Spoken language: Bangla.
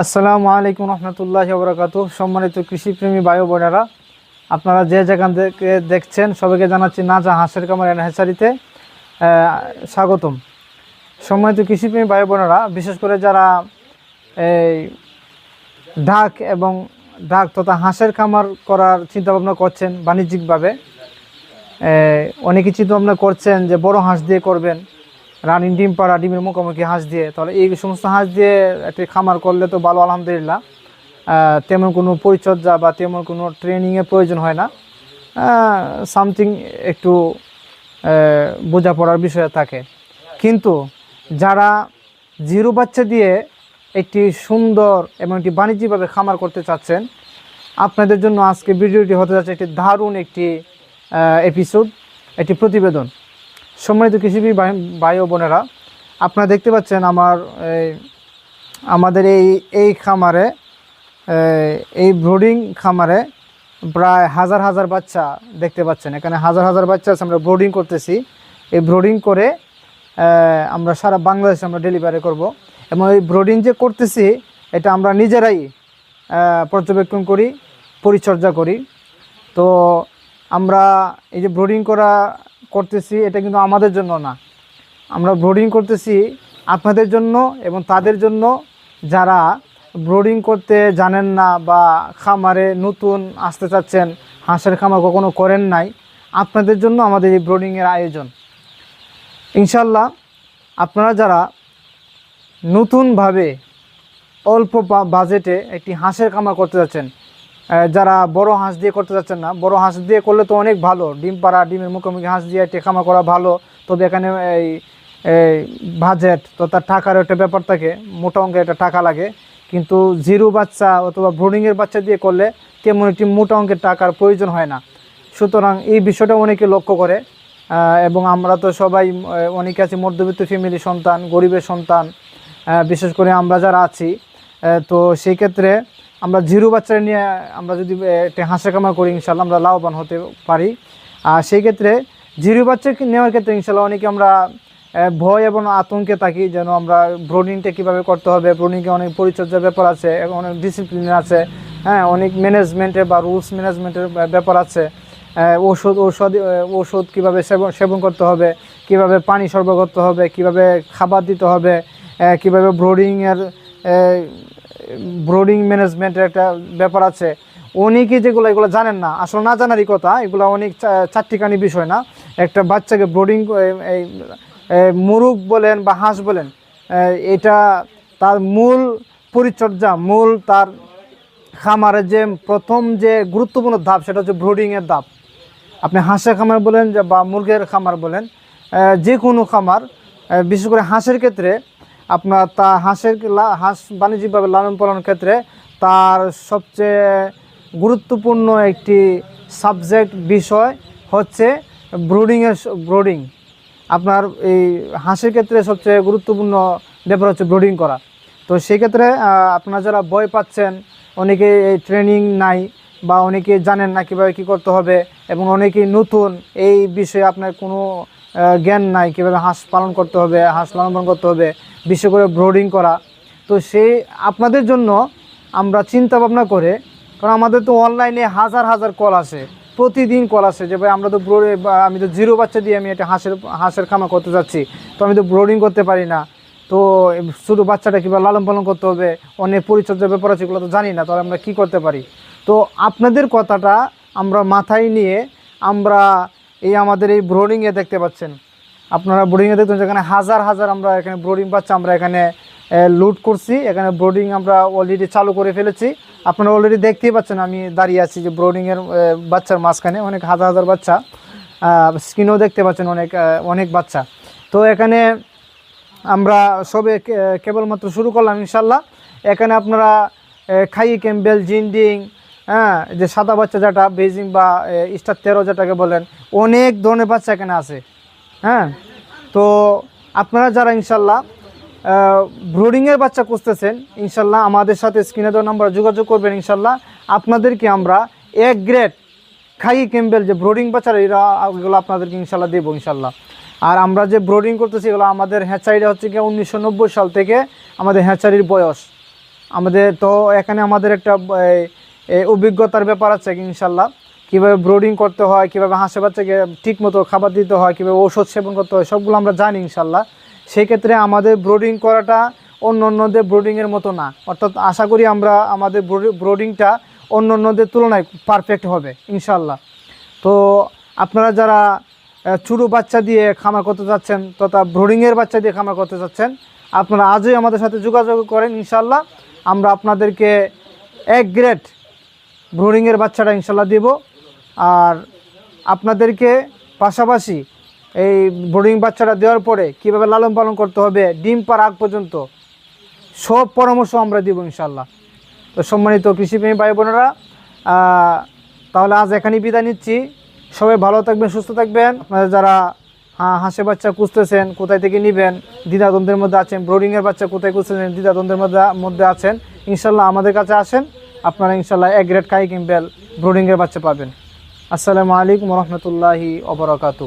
আসসালামু আলাইকুম রহমতুল্লাহ বরকাত সম্মানিত কৃষিপ্রেমী বায়ু বোনেরা, আপনারা যে যেখান থেকে দেখছেন, সবাইকে জানাচ্ছি নাজা হাঁসের কামার এন্ড হ্যাচারিতে স্বাগতম। সম্মানিত কৃষিপ্রেমী বায়ু বোনেরা, বিশেষ করে যারা এই ঢাক এবং ঢাক তথা হাঁসের খামার করার চিন্তাভাবনা করছেন বাণিজ্যিকভাবে অনেকে চিন্তাভাবনা করছেন যে বড় হাঁস দিয়ে করবেন। রানিং ডিম পাড়া, ডিমের মুখোমুখি হাঁস দিয়ে। তাহলে এই সমস্ত হাঁস দিয়ে একটি খামার করলে তো ভালো, আলহামদুলিল্লাহ। তেমন কোনো পরিচর্যা বা তেমন কোনো ট্রেনিংয়ের প্রয়োজন হয় না। সামথিং একটু বোঝাপড়ার বিষয় থাকে। কিন্তু যারা জিরো বাচ্চা দিয়ে একটি সুন্দর এবং একটি বাণিজ্যিকভাবে খামার করতে চাচ্ছেন, আপনাদের জন্য আজকে ভিডিওটি হতে যাচ্ছে একটি দারুণ একটি এপিসোড একটি প্রতিবেদন। সম্মানিত কৃষিবী ভাই ও বোনেরা আপনারা দেখতে পাচ্ছেন আমার এই, আমাদের এই এই খামারে এই, ব্রোডিং খামারে প্রায় হাজার হাজার বাচ্চা দেখতে পাচ্ছেন। এখানে হাজার হাজার বাচ্চা আছে আমরা ব্রোডিং করতেছি। এই ব্রোডিং করে আমরা সারা বাংলাদেশে আমরা ডেলিভারি করব। এবং এই ব্রোডিং যে করতেছি এটা আমরা নিজেরাই পর্যবেক্ষণ করি পরিচর্যা করি। তো আমরা এই যে ব্রোডিং করা করতেছি, এটা কিন্তু আমাদের জন্য না। আমরা ব্রোডিং করতেছি আপনাদের জন্য এবং তাদের জন্য। যারা ব্রোডিং করতে জানেন না বা খামারে নতুন আসতে চাচ্ছেন, হাঁসের খামার কখনো করেন নাই, আপনাদের জন্য আমাদের এই ব্রোডিংয়ের আয়োজন। ইনশাল্লাহ আপনারা যারা নতুনভাবে অল্প বাজেটে একটি হাঁসের খামার করতে যাচ্ছেন যারা বড় হাঁস দিয়ে করতে যাচ্ছেন না, বড় হাঁস দিয়ে করলে তো অনেক ভালো। ডিম পাড়া, ডিমের মুখোমুখি হাঁস দিয়ে খামার করা ভালো। তবে এখানে এই বাজেট তো তার টাকার একটা ব্যাপার থাকে, মোটা অঙ্কের একটা টাকা লাগে। কিন্তু জিরো বাচ্চা অথবা ব্রুডিংয়ের বাচ্চা দিয়ে করলে তেমন একটি মোটা অঙ্কের টাকার প্রয়োজন হয় না। সুতরাং এই বিষয়টা অনেকে লক্ষ্য করে এবং আমরা তো সবাই অনেকে আছি মধ্যবিত্ত ফ্যামিলির সন্তান, গরিবের সন্তান বিশেষ করে আমরা যারা আছি তো সেই ক্ষেত্রে আমরা জিরো বাচ্চা নিয়ে আমরা যদি একটা হাঁসের কামার করি, ইনশাল্লাহ আমরা লাভবান হতে পারি। আর সেই ক্ষেত্রে জিরো বাচ্চা নেওয়ার ক্ষেত্রে ইনশাল্লাহ অনেকে আমরা ভয় এবং আতঙ্কে থাকি যেন আমরা ব্রোডিংটা কীভাবে করতে হবে। ব্রোডিংয়ে অনেক পরিচর্যার ব্যাপার আছে, অনেক ডিসিপ্লিন আছে হ্যাঁ অনেক ম্যানেজমেন্টের বা রুলস ম্যানেজমেন্টের ব্যাপার আছে। ওষুধ ঔষধ ওষুধ কীভাবে সেবন সেবন করতে হবে, কীভাবে পানি সরবরাহ করতে হবে, কীভাবে খাবার দিতে হবে কীভাবে ব্রোডিংয়ের ব্রোডিং ম্যানেজমেন্টের একটা ব্যাপার আছে। অনেকে যেগুলো, এগুলো জানেন না? আসলে না জানারই কথা, এগুলো অনেক চা- চারটিখানি বিষয় না? একটা বাচ্চাকে ব্রোডিং এই মুরগ বলেন বা হাঁস বলেন এটা তার মূল পরিচর্যা, মূল তার খামারের যে প্রথম যে গুরুত্বপূর্ণ ধাপ, সেটা হচ্ছে ব্রোডিংয়ের ধাপ। আপনি হাঁসের খামার বলেন বা মুরগের খামার বলেন যে কোনো খামার বিশেষ করে হাঁসের ক্ষেত্রে আপনার তা হাঁসের হাঁস বাণিজ্যিকভাবে লালন পালন ক্ষেত্রে তার সবচেয়ে গুরুত্বপূর্ণ একটি সাবজেক্ট বিষয় হচ্ছে ব্রোডিংয়ের ব্রোডিং। আপনার এই হাঁসের ক্ষেত্রে সবচেয়ে গুরুত্বপূর্ণ ব্যাপার হচ্ছে ব্রোডিং করা। তো সেই ক্ষেত্রে আপনারা যারা ভয় পাচ্ছেন, অনেকে এই ট্রেনিং নাই বা অনেকে জানেন না কীভাবে কী করতে হবে এবং অনেকেই নতুন, এই বিষয়ে আপনার কোনো জ্ঞান নাই, কীভাবে হাঁস পালন করতে হবে, হাঁস লালন পালন করতে হবে বিশেষ করে ব্রোডিং করা। তো সেই আপনাদের জন্য আমরা চিন্তা ভাবনা করে, কারণ আমাদের তো অনলাইনে হাজার হাজার কল আসে, প্রতিদিন কল আসে যে, ভাই, আমরা তো ব্রো বা- আমি তো জিরো বাচ্চা দিয়ে আমি একটা হাঁসের হাঁসের খামা করতে যাচ্ছি, তো আমি তো ব্রোডিং করতে পারি না। তো শুধু বাচ্চাটা কীভাবে লালন পালন করতে হবে, অনেক পরিচর্যার ব্যাপার আছে, এগুলো তো জানি না, তাহলে আমরা কী করতে পারি? তো আপনাদের কথাটা আমরা মাথায় নিয়ে আমরা এই আমাদের এই ব্রোডিংয়ে দেখতে পাচ্ছেন। আপনারা ব্রোডিংয়ে দেখতে এখানে হাজার হাজার আমরা এখানে ব্রোডিং বাচ্চা আমরা এখানে লুট করছি। এখানে ব্রোডিং আমরা অলরেডি চালু করে ফেলেছি। আপনারা অলরেডি দেখতেই পাচ্ছেন আমি দাঁড়িয়ে আছি যে ব্রোডিংয়ের বাচ্চার মাঝখানে। অনেক হাজার হাজার বাচ্চা স্ক্রিনেও দেখতে পাচ্ছেন অনেক অনেক বাচ্চা। তো এখানে আমরা সবে কেবলমাত্র শুরু করলাম ইনশাল্লাহ। এখানে আপনারা খাই ক্যাম্বেল জিন্ডিং হ্যাঁ যে সাদা বাচ্চা যেটা বেজিং বা স্টার তেরো যেটাকে বলেন, অনেক ধরনের বাচ্চা এখানে আছে। হ্যাঁ তো আপনারা যারা ইনশাল্লাহ ব্রোডিংয়ের বাচ্চা খুঁজতেছেন, ইনশাল্লাহ আমাদের সাথে স্ক্রিনে দেওয়া নাম্বার যোগাযোগ করবেন, ইনশাল্লাহ। আপনাদেরকে আমরা এক গ্রেড খাই ক্যাম্বেল যে ব্রোডিং বাচ্চারা, এরা এগুলো আপনাদেরকে ইনশাল্লাহ দেবো, ইনশাল্লাহ। আর আমরা যে ব্রোডিং করতেছি, এগুলো আমাদের হ্যাচারিটা হচ্ছে কি উনিশশো নব্বই সাল থেকে আমাদের হ্যাচারির বয়স। আমাদের তো এখানে আমাদের একটা এই, অভিজ্ঞতার ব্যাপার আছে ইনশাল্লাহ? কীভাবে ব্রোডিং করতে হয় কীভাবে হাঁসে বাচ্চাকে ঠিক মতো খাবার দিতে হয় কীভাবে ঔষধ সেবন করতে হয় সবগুলো আমরা জানি ইনশাল্লাহ। সেই ক্ষেত্রে আমাদের ব্রোডিং করাটা অন্য অন্যদের ব্রোডিংয়ের মতো না। অর্থাৎ আশা করি আমরা আমাদের ব্রোডিংটা অন্য অন্যদের তুলনায় পারফেক্ট হবে ইনশাল্লাহ। তো আপনারা যারা ছোটো বাচ্চা দিয়ে খামার করতে চাচ্ছেন তথা ব্রোডিংয়ের বাচ্চা দিয়ে খামার করতে চাচ্ছেন আপনারা আজই আমাদের সাথে যোগাযোগ করেন ইনশাল্লাহ। আমরা আপনাদেরকে এক গ্রেড ব্রোডিংয়ের বাচ্চাটা ইনশাল্লাহ দেব। আর আপনাদেরকে পাশাপাশি এই ব্রোডিং বাচ্চাটা দেওয়ার পরে কীভাবে লালন পালন করতে হবে, ডিম পার আগ পর্যন্ত সব পরামর্শ আমরা দিব ইনশাল্লাহ। তো সম্মানিত কৃষিপ্রেমী ভাই বোনেরা তাহলে আজ এখানেই বিদায় নিচ্ছি। সবাই ভালো থাকবেন, সুস্থ থাকবেন। আপনারা যারা হাঁসের বাচ্চা খুঁজতেছেন, কোথায় থেকে নেবেন, দ্বিধাদ্বন্দ্বের মধ্যে আছেন, ব্রোডিংয়ের বাচ্চা কোথায় খুঁজতেছেন, দ্বিধাদ্বন্দ্বের মধ্যে মধ্যে আছেন, ইনশাল্লাহ আমাদের কাছে আসেন। আপনারা ইনশাল্লাহ এক গ্রেড কাই কিম্বেল ব্রোডিংয়ের বাচ্চা পাবেন। আসসালামু আলাইকুম রহমতুল্লাহি অবরাকাতু